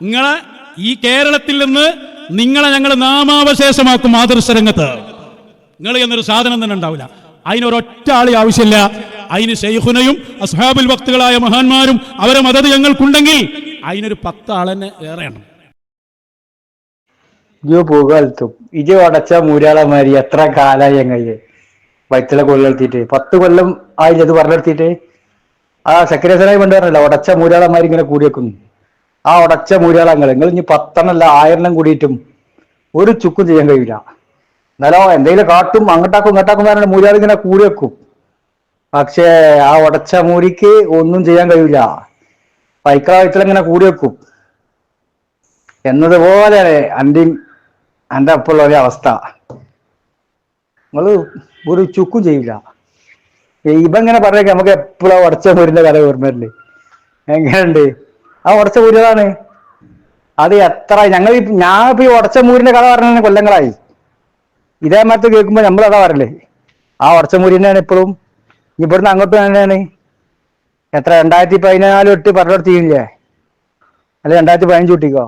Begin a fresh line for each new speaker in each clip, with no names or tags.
നിങ്ങളെ ഈ കേരളത്തിൽ നിന്ന് നിങ്ങളെ ഞങ്ങൾ നാമാവശേഷമാക്കും ആദർശ രംഗത്ത് നിങ്ങൾ എന്നൊരു സാധനം തന്നെ ഉണ്ടാവില്ല. അതിനൊരൊറ്റ ആളി ആവശ്യമില്ല. അതിന് ഷെയ്ഖുനയും അസ്ഹാബുൽ ഭക്തുകളായ മഹാന്മാരും അവരെ മദത് ഞങ്ങൾക്കുണ്ടെങ്കിൽ അതിനൊരു പത്ത് ആളെന്നെ ഏറെയാണ്
ഇയ്യോ പോകും ഇജ് അടച്ച മൂരാളമാരി എത്ര കാലായി ഞങ്ങൾ വൈത്തല കൊള്ളെടുത്തിട്ട് പത്ത് കൊല്ലം ആയില്ല അത് പറഞ്ഞെടുത്തിട്ട്? ആ സെക്രട്ടറിയായി കൊണ്ട് പറഞ്ഞല്ലോ ഉടച്ച മൂരാളമാരി ഇങ്ങനെ കൂടി വെക്കുന്നു ആ ഉടച്ച മൂരാളങ്ങൾ നിങ്ങൾ ഇനി പത്തെണ്ണല്ല ആയിരം കൂടിയിട്ടും ഒരു ചുക്കും ചെയ്യാൻ കഴിയില്ല. എന്നാലോ എന്തെങ്കിലും കാട്ടും അങ്ങോട്ടാക്കും ഇങ്ങോട്ടാക്കും പറഞ്ഞാൽ മൂരാൾ ഇങ്ങനെ കൂടി വെക്കും. പക്ഷേ ആ ഉടച്ച മൂരിക്ക് ഒന്നും ചെയ്യാൻ കഴിയില്ല. വൈത്തല ഇങ്ങനെ കൂടി വെക്കും. എന്നതുപോലെയാണ് എന്റെ എന്റെ അപ്പുള്ള ഒരു അവസ്ഥ. നിങ്ങൾ ഒരു ചുക്കും ചെയ്യില്ല. ഇവ ഇങ്ങനെ പറഞ്ഞേക്ക് നമുക്ക് എപ്പോഴും ഉടച്ച മുരിന്റെ കഥ ഓർമ്മയില്ലേ എങ്ങനെയുണ്ട്? ആ ഉടച്ച മൂരിയതാണ് അത് എത്ര ഞങ്ങൾ ഞാൻ ഇപ്പൊ ഈ ഉടച്ച മൂരിന്റെ കഥ പറഞ്ഞ കൊല്ലങ്ങളായി. ഇതേ മരത്ത് കേൾക്കുമ്പോ കഥ പറയല്ലേ ആ ഉടച്ച മൂരിനെയാണ് ഇപ്പോഴും ഇവിടുന്ന് അങ്ങോട്ട് തന്നെയാണ്. എത്ര രണ്ടായിരത്തി പതിനാല് തൊട്ട് പറഞ്ഞിടത്തില്ലേ അല്ലെ രണ്ടായിരത്തി പതിനഞ്ച് കൂട്ടിക്കോ?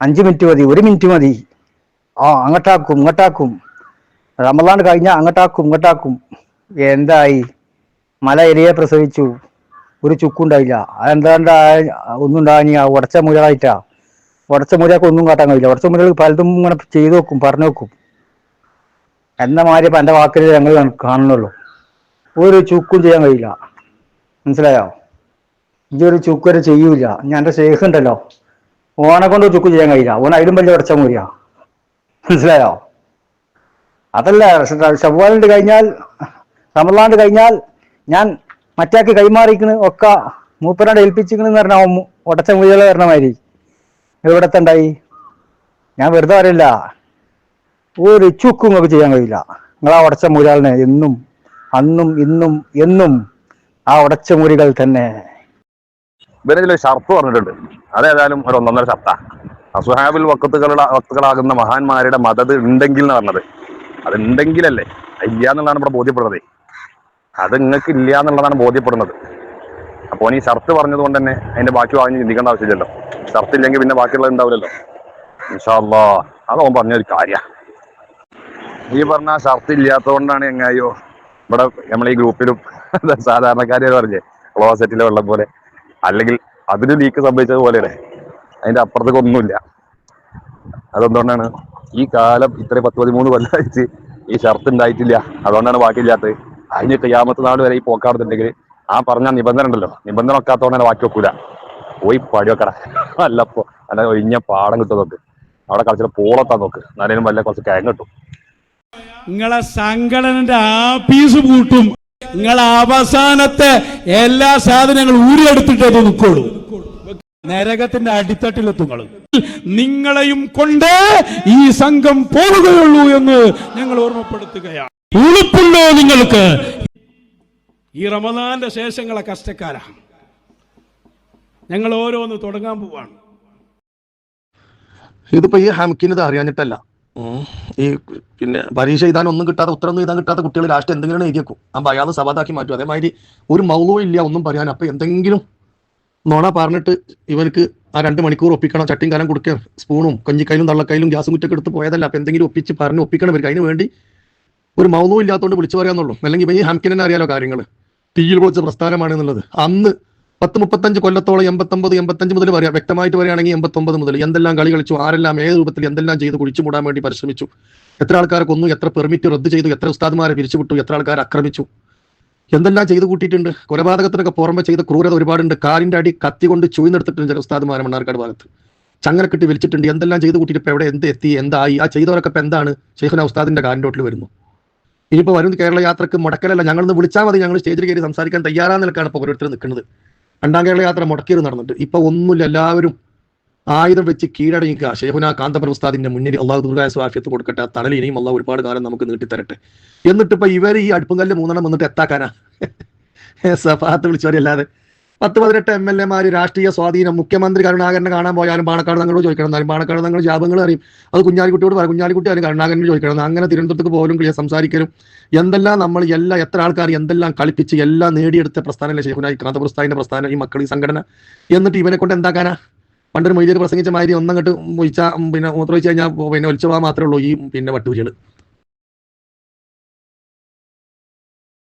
അഞ്ച് മിനിറ്റ് മതി ഒരു മിനിറ്റ് മതി. ആ അങ്ങോട്ടാക്കും ഇങ്ങോട്ടാക്കും. റമദാൻ കഴിഞ്ഞാൽ അങ്ങോട്ടാക്കും ഇങ്ങോട്ടാക്കും. എന്തായി? മല എരിയെ പ്രസവിച്ചു. ഒരു ചുക്കുണ്ടായില്ല അതെന്താണ്ട് ഒന്നും ഉണ്ടായി ഉടച്ച മുരകളായിട്ടാ ഉടച്ച മുരക്ക് ഒന്നും കാട്ടാൻ കഴിയില്ല. ഉടച്ച മുരകൾ പലതും ഇങ്ങനെ ചെയ്തു നോക്കും പറഞ്ഞു നോക്കും എന്ന മാതിരി ഇപ്പൊ എന്റെ വാക്കിൽ ഞങ്ങൾ കാണുന്നുള്ളൂ. ഒരു ചുക്കും ചെയ്യാൻ കഴിയില്ല. മനസ്സിലായോ? ഈ ഒരു ചുക്കൊരു ചെയ്യൂല ഞാൻ എന്റെ ശേഖ് ഉണ്ടല്ലോ. ഓനെ കൊണ്ട് ചുക്ക് ചെയ്യാൻ കഴിയില്ല. ഓൻ അതിലും വലിയ ഉടച്ച മുര മനസ്സിലായോ? അതല്ല ഷവ്വാലുണ്ട് കഴിഞ്ഞാൽ റമലാണ്ട് കഴിഞ്ഞാൽ ഞാൻ മറ്റാക്ക് കൈമാറിക്കണ് ഒക്കെ മൂപ്പരാണ്ട് ഏൽപ്പിച്ചിക്കണെന്ന് പറഞ്ഞാൽ ഉടച്ച മുയല പറഞ്ഞ മാതിരി. എവിടത്തെ ഉണ്ടായി? ഞാൻ വെറുതെ പറയില്ല. ഒരു ചുക്കും നിങ്ങൾക്ക് ചെയ്യാൻ കഴിയില്ല. നിങ്ങൾ ആ ഉടച്ച മുരാളിനെ എന്നും അന്നും ഇന്നും എന്നും ആ ഉടച്ച മുരികൾ തന്നെ.
ഇവരെ ഇതിൽ ഷർത്ത് പറഞ്ഞിട്ടുണ്ട്. അതേതായാലും ഒരു ഒന്നൊന്നര ഷർത്താ. അസുഹാബിൽ വക്കത്തുകളുടെ വക്തുകളാകുന്ന മഹാന്മാരുടെ മതത് ഉണ്ടെങ്കിൽ എന്ന് പറഞ്ഞത്. അത് ഉണ്ടെങ്കിലല്ലേ? അയ്യാന്നുള്ളതാണ് ഇവിടെ ബോധ്യപ്പെടുന്നത്. അത് നിങ്ങൾക്ക് ഇല്ല എന്നുള്ളതാണ് ബോധ്യപ്പെടുന്നത്. അപ്പോൾ ഈ ഷർത്ത് പറഞ്ഞത് കൊണ്ട് തന്നെ അതിന്റെ ബാക്കി വാങ്ങി ചിന്തിക്കേണ്ട ആവശ്യമില്ലല്ലോ. ഷർത്ത് ഇല്ലെങ്കിൽ പിന്നെ ബാക്കിയുള്ളത് ഉണ്ടാവില്ലല്ലോ. ഇൻഷാല്ലാ പറഞ്ഞ പറഞ്ഞൊരു കാര്യ. ഈ പറഞ്ഞ ഷർത്ത് ഇല്ലാത്തതുകൊണ്ടാണ് എങ്ങായോ ഇവിടെ നമ്മൾ ഈ ഗ്രൂപ്പിലും സാധാരണക്കാരെ പറഞ്ഞേ ക്ലോസറ്റിലെ വെള്ളം പോലെ. അല്ലെങ്കിൽ അതിന് ലീക്ക് സംഭവിച്ചത് പോലെയല്ലേ? അതിന്റെ അപ്പുറത്തേക്ക് അതെന്തുകൊണ്ടാണ്? ഈ കാലം ഇത്ര പത്ത് പതിമൂന്ന് കൊല്ലമായിട്ട് ഈ ഷർത്ത് ഉണ്ടായിട്ടില്ല. അതുകൊണ്ടാണ് ബാക്കിയില്ലാത്തത്. അതിന് കയ്യാമത്തെ നാട് വരെ ഈ പോക്കാടുന്നുണ്ടെങ്കിൽ ആ പറഞ്ഞ നിബന്ധന ഉണ്ടല്ലോ. നിബന്ധന വെക്കാത്തോണ്ടാണ് ബാക്കി വെക്കൂല. പോയി പടി വെക്കട അല്ലപ്പോ അല്ല ഒഴിഞ്ഞ പാടം കിട്ടും നോക്ക് അവിടെ കളിച്ചിട്ട് പോളത്താ നോക്ക് എന്നാലും വല്ല കുറച്ച് കയം കിട്ടും.
നിങ്ങളെ സംഘടനന്റെ ആഫീസ് പൂട്ടും. നിങ്ങളെ അവസാനത്തെ എല്ലാ സാധനങ്ങളും ഊരിയെടുത്തിട്ടേ നിൽക്കുള്ളൂ. നരകത്തിന്റെ അടിത്തട്ടിലെത്തും നിങ്ങൾ. നിങ്ങളെയും കൊണ്ട് ഈ സംഘം പോവുകയുള്ളൂ എന്ന് ഞങ്ങൾ ഓർമ്മപ്പെടുത്തുകയാണ്. ഉളുപ്പുണ്ടോ നിങ്ങൾക്ക്? ഈ റമദാന്റെ ശേഷങ്ങളെ കഷ്ടക്കാരാ. ഞങ്ങൾ ഓരോന്ന് തുടങ്ങാൻ പോവാണ്.
ഇതിപ്പോ ഈ ഹംക്കിന് ഇത് അറിയാഞ്ഞിട്ടല്ല. ഈ പിന്നെ പരീക്ഷ എഴുതാൻ ഒന്നും കിട്ടാതെ ഉത്തരം എഴുതാൻ കിട്ടാത്ത കുട്ടികൾ ലാസ്റ്റ് എന്തെങ്കിലും എഴുതിയേക്കും ആ അയാൾ സവാദാക്കി മാറ്റും. അതേമാതിരി ഒരു മൗലവും ഇല്ല ഒന്നും പറയാൻ. അപ്പൊ എന്തെങ്കിലും നോണ പറഞ്ഞിട്ട് ഇവർക്ക് ആ രണ്ട് മണിക്കൂർ ഒപ്പിക്കണം. ചട്ടിയും കാലം കൊടുക്കുക സ്പൂണും കഞ്ഞിക്കയിലും തള്ളക്കയിലും ഗ്യാസും കുറ്റൊക്കെ എടുത്ത് പോയതല്ല. അപ്പൊ എന്തെങ്കിലും ഒപ്പിച്ച് പറഞ്ഞ് ഒപ്പിക്കണം ഇവർക്ക്. അതിന് വേണ്ടി ഒരു മൗനവും ഇല്ലാത്തതുകൊണ്ട് വിളിച്ചു പറയാന്നുള്ളൂ. അല്ലെങ്കിൽ ഈ ഹംകിനെ അറിയാലോ കാര്യങ്ങൾ തീയിൽ പൊളിച്ച പ്രസ്ഥാനമാണ് എന്നുള്ളത്. അന്ന് പത്ത് മുപ്പത്തഞ്ച് കൊല്ലത്തോളം എൺപത്തൊമ്പത് എൺപത്തഞ്ച് മുതൽ പറയാം വ്യക്തമായിട്ട് പറയുകയാണെങ്കിൽ എൺപത്തൊമ്പത് മുതൽ എന്തെല്ലാം കളി കളിച്ചു ആരെല്ലാം ഏത് രൂപത്തിൽ എന്തെല്ലാം ചെയ്ത് കുഴിച്ചു മൂടാൻ വേണ്ടി പരിശ്രമിച്ചു എത്ര ആൾക്കാരെ കൊന്നു എത്ര പെർമിറ്റ് റദ്ദ് ചെയ്തു എത്ര ഉസ്താദ്മാരെ പിരിച്ചുവിട്ടു എത്ര ആൾക്കാരെ ആക്രമിച്ചു എന്തെല്ലാം ചെയ്തു കൂട്ടിയിട്ടുണ്ട്. കൊലപാതകത്തിനൊക്കെ പുറമെ ചെയ്ത ക്രൂരത ഒരുപാടുണ്ട്. കാലിന്റെ അടി കത്തി കൊണ്ട് ചുയിന്നെടുത്തിട്ടുണ്ട് ചില ഉസ്താദ്മാരെ മണ്ണാർക്കാട് ഭാഗത്ത്. ചങ്ങലക്കെട്ടി വലിച്ചിട്ടുണ്ട് എന്തെല്ലാം ചെയ്ത് കൂട്ടിയിട്ട് ഇപ്പൊ എവിടെ എന്ത് എത്തി എന്തായി ആ ചെയ്തവരൊക്കെ ഇപ്പൊ എന്താണ്? ഷെയ്ഖുന ഉസ്താദിന്റെ ഓട്ടിൽ വരുന്നു. ഇനിയിപ്പോ വരും കേരള യാത്രയ്ക്ക് മുടക്കലല്ല. ഞങ്ങളൊന്ന് വിളിച്ചാൽ മതി. ഞങ്ങൾ സ്റ്റേജിൽ കയറി സംസാരിക്കാൻ തയ്യാറാന്ന് നിൽക്കാണ് ഇപ്പോൾ ഓരോരുത്തർ നിൽക്കുന്നത്. രണ്ടാം കേരള യാത്ര മുടക്കിയത് നടന്നിട്ട് ഇപ്പൊ ഒന്നുമില്ല. എല്ലാവരും ആയുധം വെച്ച് കീഴടങ്ങിക്കുക. ഷെയ്ഹുന കാന്തപുര ഉസ്താദിന്റെ മുന്നിൽ അള്ളാഹു ദുർഗായ സ്വാഫ്യത്ത് കൊടുക്കട്ടെ. തണൽ ഇനിയും അള്ളാഹു ഒരുപാട് കാലം നമുക്ക് നീട്ടിത്തരട്ടെ. എന്നിട്ട് ഇപ്പൊ ഇവർ ഈ അടുപ്പുംകല്ല് മൂന്നെണ്ണം വന്നിട്ട് എത്താക്കാനാ? സഫാത്ത് വിളിച്ചവരല്ലാതെ പത്ത് പതിനെട്ട് എം എൽ എമാര് രാഷ്ട്രീയ സ്വാധീനം മുഖ്യമന്ത്രി കരുണാകരനെ കാണാൻ പോയാലും പാണക്കാട് തങ്ങളോട് ചോദിക്കണം. എന്നാലും പാണക്കാട് തങ്ങൾ ജാപങ്ങൾ അറിയും. അത് കുഞ്ഞാലിക്കുട്ടിയോട് പറയും. കുഞ്ഞാലിക്കുട്ടി ആരും കരുണാകരനോട് ചോദിക്കണം. അങ്ങനെ തിരുവനന്തപുരത്തേക്ക് പോലും ക്ലിയർ സംസാരിക്കലും. എന്തെല്ലാം നമ്മൾ എല്ലാ എത്ര ആൾക്കാർ എന്തെല്ലാം കളിപ്പിച്ച് എല്ലാം നേടിയെടുത്ത പ്രസ്ഥാനമല്ലേ ഷെയ്ഖുനായി കാന്തപുരസ്ഥാനിന്റെ പ്രസ്ഥാനം ഈ മക്കൾ ഈ സംഘടന എന്നിട്ട് ഇവനെ കൊണ്ട് എന്താക്കാനാ? പണ്ടൊരു മൊയ്തീർ പ്രസംഗിച്ച മാതിരി ഒന്നങ്ങോട്ട് ഒഴിച്ചാൽ പിന്നെ മൂത്രമൊഴിച്ച് കഴിഞ്ഞാൽ പിന്നെ ഒലിച്ചു പോകാൻ മാത്രമേ ഉള്ളൂ ഈ പിന്നെ വട്ടൂരികൾ